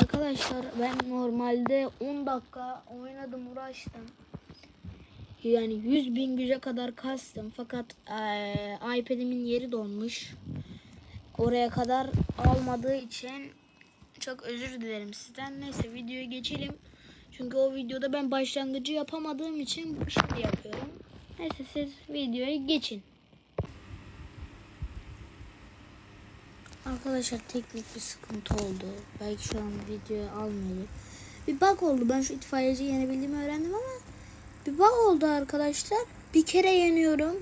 Arkadaşlar ben normalde 10 dakika oynadım uğraştım. Yani 100 bin güce kadar kastım. Fakat eee, iPad'imin yeri donmuş. Oraya kadar almadığı için çok özür dilerim sizden. Neyse videoya geçelim. Çünkü o videoda ben başlangıcı yapamadığım için şimdi yapıyorum. Neyse siz videoya geçin. Arkadaşlar teknik bir sıkıntı oldu. Belki şu an videoyu almıyordu. Bir bug oldu. Ben şu itfaiyeci yenebildiğimi öğrendim ama bir bug oldu arkadaşlar. Bir kere yeniyorum.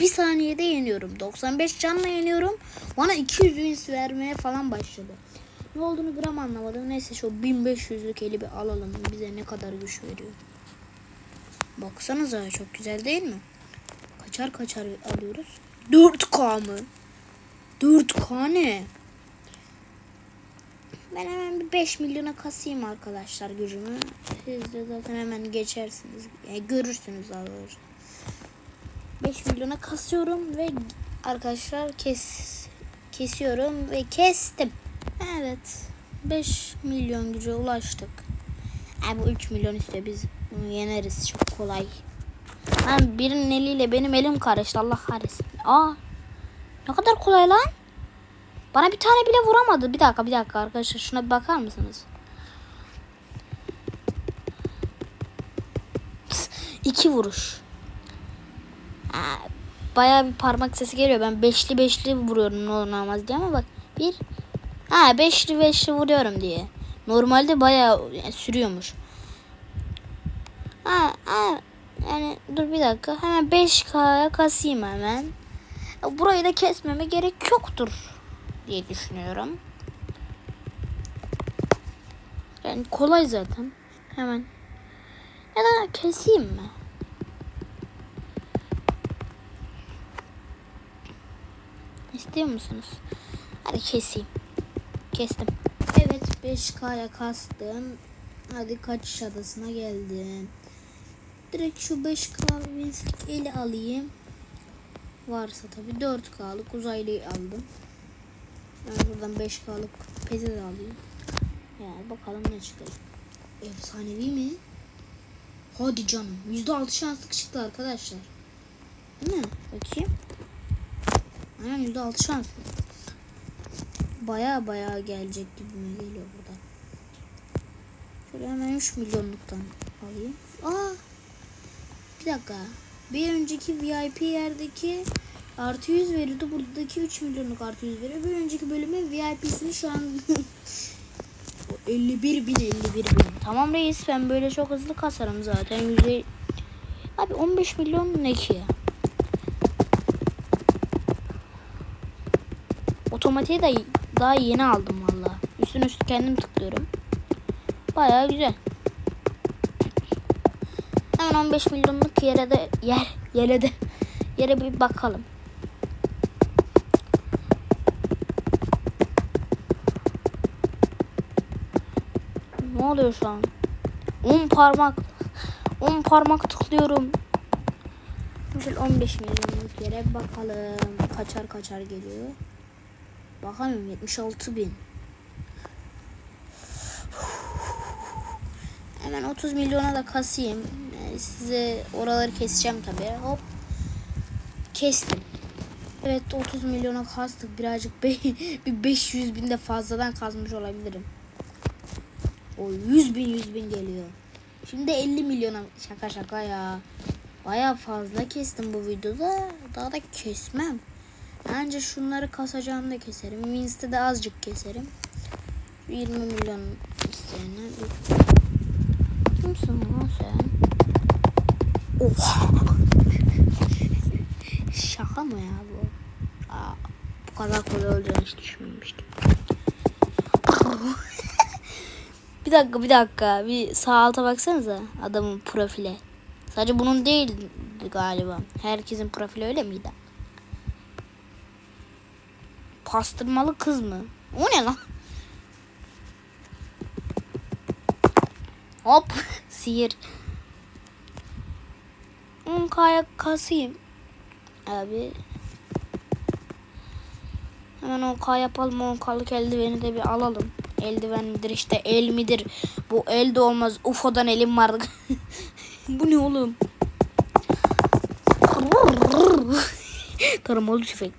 Bir saniyede yeniyorum. 95 canla yeniyorum. Bana 200 wins vermeye falan başladı. Ne olduğunu gram anlamadım. Neyse şu 1500'lük eli bir alalım. Bize ne kadar güç veriyor. Baksanıza çok güzel değil mi? Kaçar kaçar alıyoruz. 4K mı? 4K ne? Ben hemen bir 5 milyona kasayım arkadaşlar gücümü. Siz de zaten hemen geçersiniz. Yani görürsünüz daha doğrusu. 5 milyona kasıyorum ve arkadaşlar kes kesiyorum ve kestim. Evet. 5 milyon güce ulaştık. Yani bu 3 milyon istiyor biz bunu yeneriz çok kolay. Ben birinin eliyle benim elim karıştı Allah kahretsin. Aa ne kadar kolay lan. Bana bir tane bile vuramadı. Bir dakika bir dakika arkadaşlar şuna bir bakar mısınız? İki vuruş. Aa, bayağı bir parmak sesi geliyor. Ben beşli beşli vuruyorum ne olur ne olmaz diye ama bak bir ha beşli beşli vuruyorum diye. Normalde bayağı yani sürüyormuş. Ha, ha, yani dur bir dakika hemen 5K'ya kasayım hemen. Burayı da kesmeme gerek yoktur diye düşünüyorum. Yani kolay zaten. Hemen. Ya da keseyim mi? İstiyor musunuz? Hadi keseyim. Kestim. Evet 5K'ya kastım. Hadi kaçış adasına geldim. Direkt şu 5K Winslik eli alayım. Varsa tabi 4K'lık uzaylıyı aldım. Ben buradan 5K'lık peze de alayım. Ya bakalım ne çıkacak. Efsanevi mi? Hadi canım. %6 şanslık çıktı arkadaşlar. Değil mi? Bakayım. Aynen %6 şanslı. Baya baya gelecek gibime geliyor burada. Şöyle hemen 3 milyonluktan alayım. Aa! Bir dakika. Bir önceki VIP yerdeki artı 100 veriyordu. Buradaki 3 milyonluk artı 100 veriyor. Bir önceki bölümün VIP'sini şu an 51 bin 51 bin. Tamam reis ben böyle çok hızlı kasarım zaten. Yüzde... Abi 15 milyon ne ki ya? Otomatiğe de daha yeni aldım valla. Üstüne üstü kendim tıklıyorum. Baya güzel. Hemen 15 milyonluk yere de yer yere de yere bir bakalım. Ne oluyor şu an? 10 parmak 10 parmak tıklıyorum. Şöyle 15 milyonluk yere bakalım. Kaçar kaçar geliyor. Bakalım 76 bin. Hemen 30 milyona da kasayım. Size oraları keseceğim tabii. Hop. Kestim. Evet 30 milyona kastık. Birazcık bir 500 bin de fazladan kazmış olabilirim. O 100 bin 100 bin geliyor. Şimdi 50 milyona şaka şaka ya. Baya fazla kestim bu videoda. Daha da kesmem. Bence şunları kasacağım da keserim. Wins'te de azıcık keserim. 20 milyon isteyene. Kimsin lan sen? Oha. Şaka mı ya bu? Aa, bu kadar kolay olacağını hiç düşünmemiştim. Bir dakika bir dakika. Bir sağ alta baksanıza adamın profile. Sadece bunun değil galiba. Herkesin profili öyle miydi? Pastırmalı kız mı? O ne lan? Hop sihir. 10k'ya kasayım. Abi. Hemen 10k yapalım. 10k'lık eldiveni de bir alalım. Eldiven midir işte el midir? Bu el de olmaz. UFO'dan elim vardı. Bu ne oğlum? Taramalı tüfek.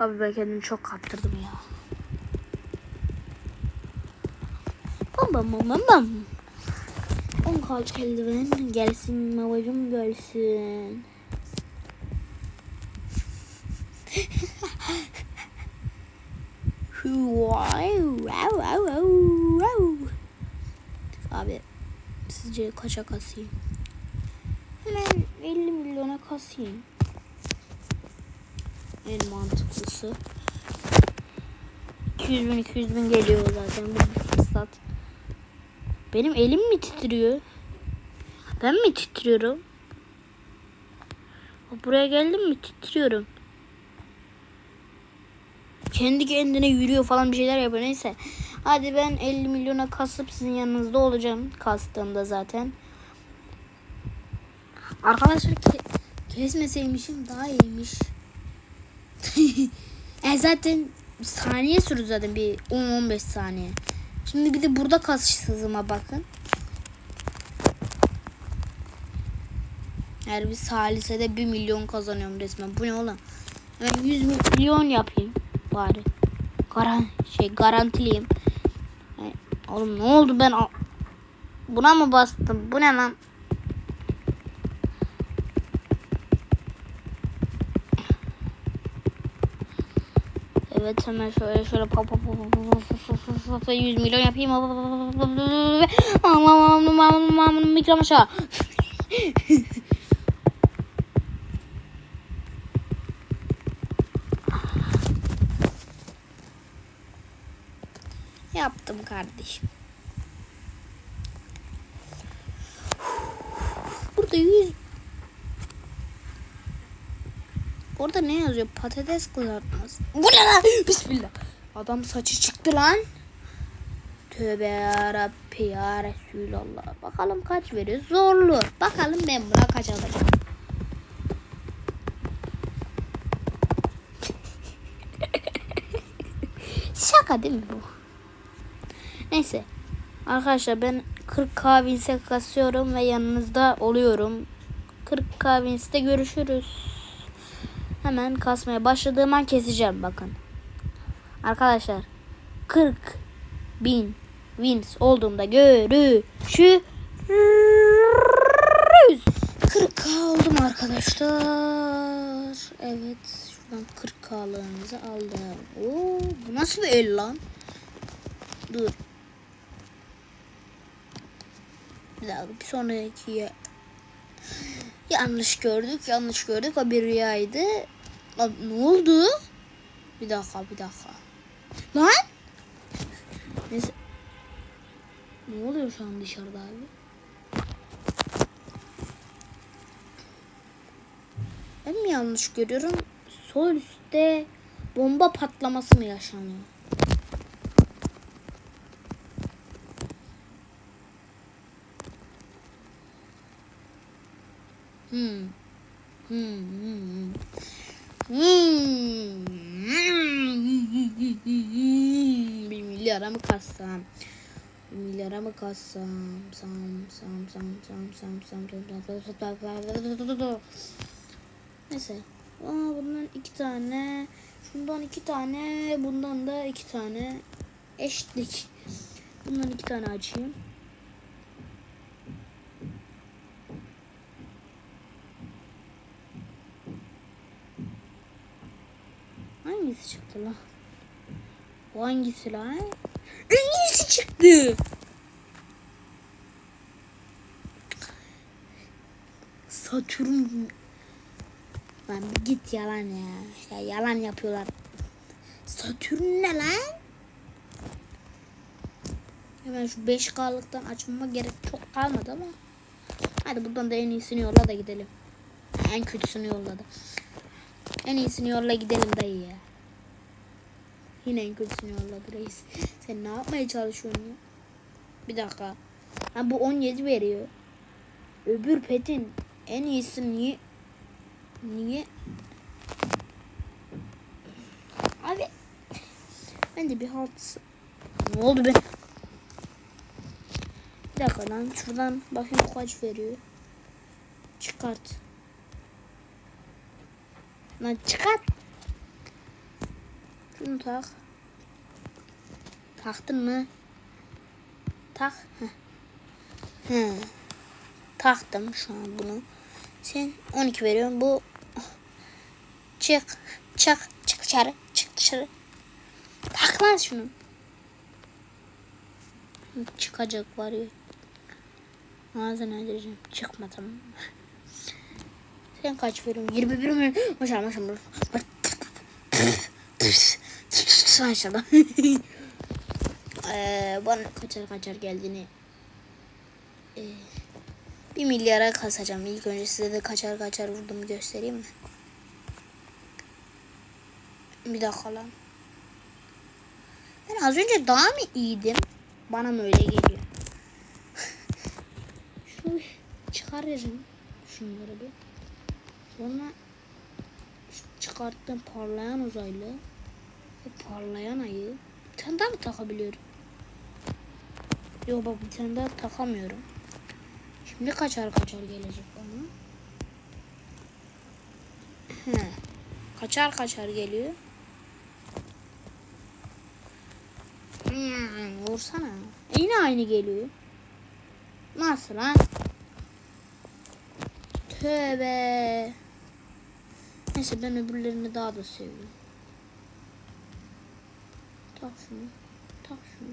Abi ben kendimi çok kaptırdım ya. Bam bam bam bam bam. On kalçak eldiven gelsin babacım gelsin. Abi sizce kaça kasayım? Hemen 50 milyona kasayım. En mantıklısı. 200 bin 200 bin geliyor zaten bu bir fırsat. Benim elim mi titriyor? Ben mi titriyorum? Buraya geldim mi titriyorum. Kendi kendine yürüyor falan bir şeyler yapıyor. Neyse. Hadi ben 50 milyona kasıp sizin yanınızda olacağım. Kastığımda zaten. Arkadaşlar ke kesmeseymişim daha iyiymiş. e zaten saniye sürdü zaten bir 10-15 saniye. Şimdi bir de burada kas hızıma bakın. Her bir salisede 1 milyon kazanıyorum resmen. Bu ne oğlum? Hemen 100 milyon yapayım bari. Garan şey garantiliyim. Ay, oğlum ne oldu ben buna mı bastım? Bu ne lan? Evet hemen şöyle şöyle pop pop pop pop pop pop pop 100 milyon yapayım. Mikram aşağı. Yaptım kardeşim. Burada 100 Orada ne yazıyor? Patates kızartması. Bu ne lan? Bismillah. Adam saçı çıktı lan. Tövbe yarabbi ya Resulallah. Bakalım kaç veriyor. Zorlu. Bakalım ben buna kaç alacağım. Şaka değil mi bu? Neyse. Arkadaşlar ben 40k Wins'e kasıyorum ve yanınızda oluyorum. 40k Wins'te görüşürüz. Hemen kasmaya başladığım an keseceğim bakın. Arkadaşlar 40 bin wins olduğumda görüşürüz. 40k oldum arkadaşlar. Evet şuradan 40k'lığımızı aldım. Oo, bu nasıl bir el lan? Dur. Bir dakika bir sonraki yanlış gördük yanlış gördük o bir rüyaydı. Lan ne oldu? Bir dakika bir dakika. Lan? Neyse. Ne oluyor şu an dışarıda abi? Ben mi yanlış görüyorum? Sol üstte bomba patlaması mı yaşanıyor? Hmm. Hmm. Hmm. Hmm. Bir milyara mı kassam? Bir milyara mı kassam? Sam sam sam sam sam sam sam sam Neyse. Aa, bundan iki tane. Şundan iki tane. Bundan da iki tane. Eşlik. Bundan iki tane açayım. Çıktı lan? Bu hangisi lan? En iyisi çıktı. Satürn. Lan bir git yalan ya. Ya yalan yapıyorlar. Satürn ne lan? Hemen şu 5K'lıktan açmama gerek çok kalmadı ama. Hadi buradan da en iyisini yolla da gidelim. En kötüsünü yolladı. En iyisini yolla gidelim dayı ya. Yine en kötüsünü yolladı reis. Sen ne yapmaya çalışıyorsun? Bir dakika. Ha bu 17 veriyor. Öbür petin en iyisi niye? Niye? Abi. Ben de bir halt. Ne oldu be? Bir dakika lan şuradan bakayım kaç veriyor. Çıkart. Lan çıkart. Şunu tak. Taktın mı? Tak. Heh. He. Taktım şu an bunu. Sen 12 veriyorsun. Bu çık. Çık. Çık dışarı. Çık dışarı. Tak şunu. Çıkacak var ya. Ağzını öldüreceğim. Çıkma. Sen kaç veriyorsun? 21 mi? Maşallah maşallah. Maşallah. ee, bana kaçar kaçar geldiğini ee, bir milyara kasacağım. İlk önce size de kaçar kaçar vurdum göstereyim mi? Bir dakika lan. Ben az önce daha mı iyiydim? Bana mı öyle geliyor? Şunu çıkarırım. Şunları bir. Sonra şu çıkarttığım parlayan uzaylı parlayan ayı bir tane daha mı takabiliyorum? Yok bak bir tane daha takamıyorum. Şimdi kaçar kaçar gelecek bana. He. Kaçar kaçar geliyor. Hmm, vursana. E yine aynı geliyor. Nasıl lan? Tövbe. Neyse ben öbürlerini daha da seviyorum. Tak şunu. Tak şunu.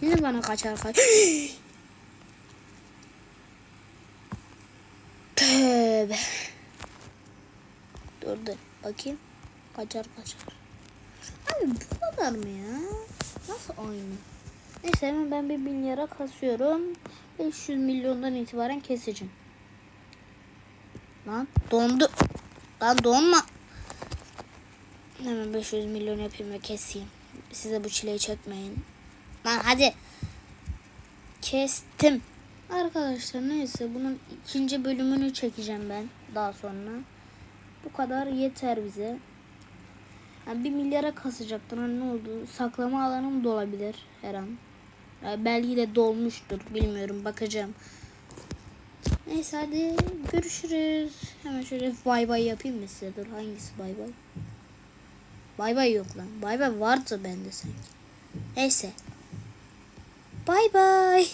Yine bana kaçar kaç. Tövbe. Dur dur bakayım. Kaçar kaçar. Abi bu kadar mı ya? Nasıl aynı? Neyse hemen ben bir milyara kasıyorum. 500 milyondan itibaren keseceğim. Lan dondu. Lan donma. Hemen 500 milyon yapayım ve keseyim. Size bu çileyi çekmeyin. Lan hadi. Kestim. Arkadaşlar neyse bunun ikinci bölümünü çekeceğim ben daha sonra. Bu kadar yeter bize. Yani bir milyara kasacaktım. Hani ne oldu? Saklama alanım da olabilir her an. Yani belki de dolmuştur. Bilmiyorum. Bakacağım. Neyse hadi görüşürüz. Hemen şöyle bay bay yapayım mı size? Dur hangisi bay bay? Bay bay yok lan. Bay bay vardı bende sanki. Neyse. Bay bay.